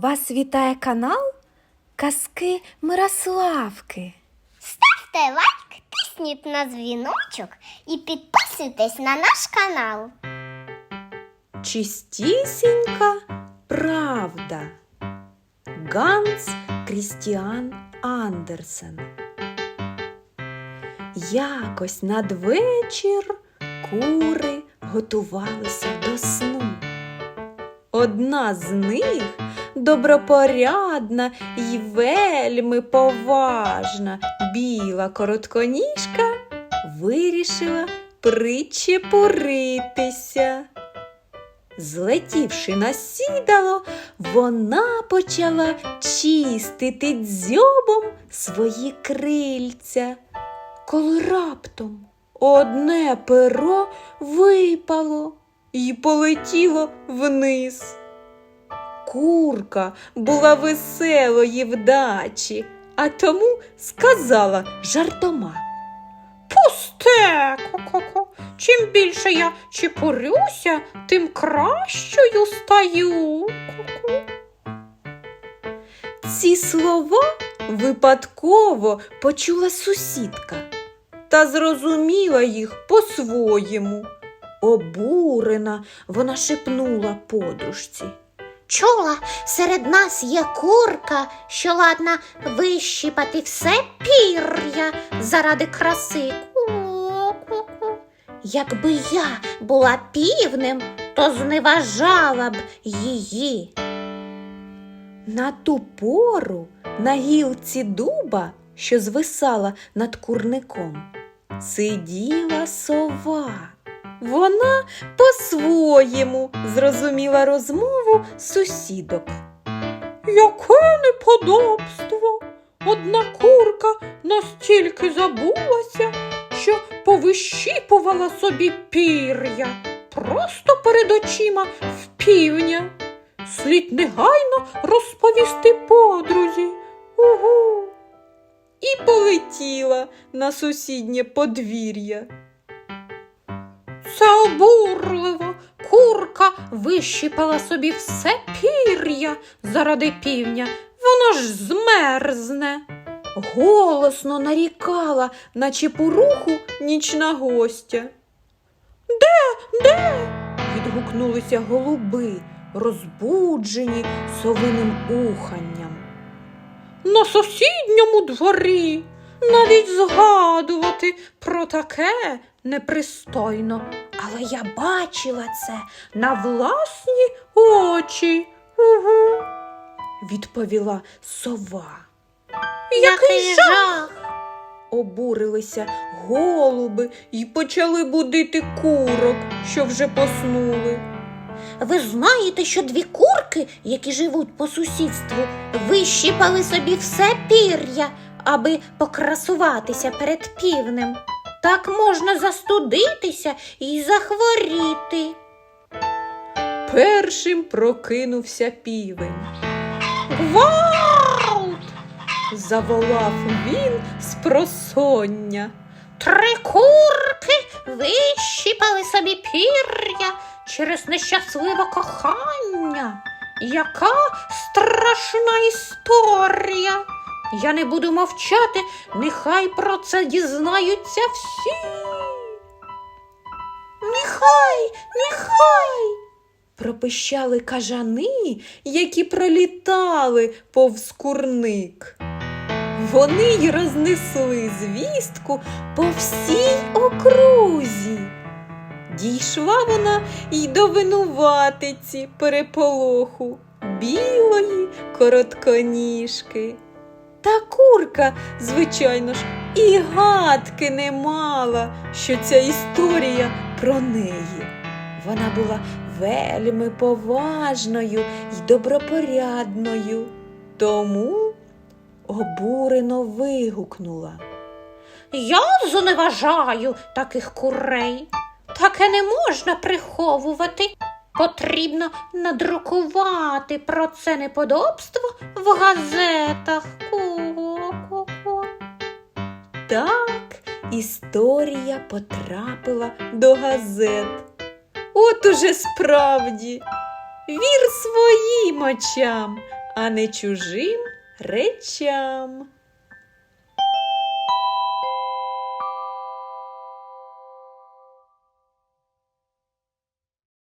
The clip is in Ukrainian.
Вас вітає канал Казки Мирославки. Ставте лайк, тисніть на дзвіночок і підписуйтесь на наш канал. Чистісінька правда. Ганс Крістіан Андерсен. Якось надвечір кури готувалися до сну. Одна з них добропорядна і вельми поважна біла коротконіжка вирішила причепуритися. Злетівши на сідало, вона почала чистити дзьобом свої крильця, коли раптом одне перо випало і полетіло вниз. Курка була веселої вдачі, а тому сказала жартома. Пусте, ко-ко-ко. Чим більше я чепурюся, тим кращою стаю. Ку-ку. Ці слова випадково почула сусідка та зрозуміла їх по-своєму. Обурена, вона шепнула подружці. Чула, серед нас є курка, що ладна вищипати все пір'я заради краси. Якби я була півнем, то зневажала б її. На ту пору на гілці дуба, що звисала над курником, сиділа сова. Вона по-своєму зрозуміла розмову сусідок. Яке неподобство! Одна курка настільки забулася, що повищіпувала собі пір'я просто перед очима в півня. Слід негайно розповісти подрузі. Угу. і полетіла на сусіднє подвір'я. Це обурливо. Курка вищипала собі все пір'я заради півня. Воно ж змерзне. Голосно нарікала на чепуруху нічна гостя. Де? Відгукнулися голуби, розбуджені совиним уханням. На сусідньому дворі. Навіть згадувати про таке непристойно. Але я бачила це на власні очі. Угу. Відповіла сова. Який жах! Обурилися голуби і почали будити курок, що вже поснули. Ви знаєте, що дві курки, які живуть по сусідству, вищипали собі все пір'я, аби покрасуватися перед півнем. Так можна застудитися і захворіти. Першим прокинувся півень. Гвалт! Заволав він з просоння. Три курки вищипали собі пір'я через нещасливе кохання. Яка страшна історія. Я не буду мовчати, нехай про це дізнаються всі. Нехай, нехай. Пропищали кажани, які пролітали повз курник. Вони й рознесли звістку по всій окрузі. Дійшла вона й до винуватиці переполоху білої коротконіжки. Та курка, звичайно ж, і гадки не мала, що ця історія про неї. Вона була вельми поважною й добропорядною, тому обурено вигукнула. Я зневажаю таких курей. Таке не можна приховувати. Потрібно надрукувати про це неподобство в газетах. Ку-ку-ку. Так історія потрапила до газет. От уже справді. Вір своїм очам, а не чужим речам.